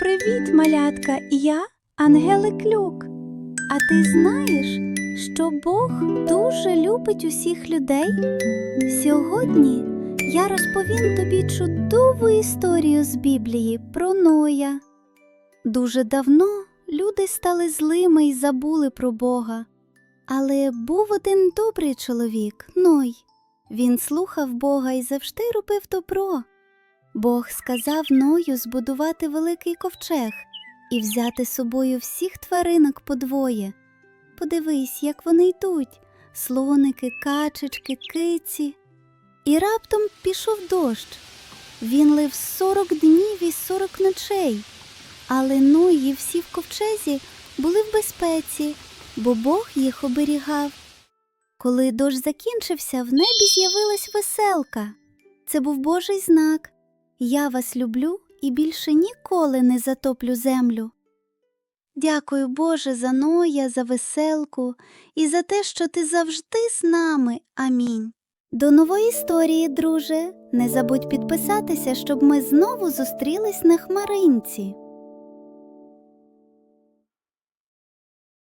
Привіт, малятка! Я Ангелик Люк. А ти знаєш, що Бог дуже любить усіх людей? Сьогодні я розповім тобі чудову історію з Біблії про Ноя. Дуже давно люди стали злими і забули про Бога. Але був один добрий чоловік, Ной. Він слухав Бога і завжди робив добро. Бог сказав Ною збудувати великий ковчег і взяти з собою всіх тваринок по двоє. Подивись, як вони йдуть слоники, качечки, киці. І раптом пішов дощ. Він лив сорок днів і сорок ночей. Але Ной і всі в ковчезі були в безпеці, бо Бог їх оберігав. Коли дощ закінчився, в небі з'явилась веселка. Це був Божий знак. Я вас люблю і більше ніколи не затоплю землю. Дякую, Боже, за Ноя, за веселку і за те, що ти завжди з нами. Амінь. До нової історії, друже. Не забудь підписатися, щоб ми знову зустрілись на хмаринці.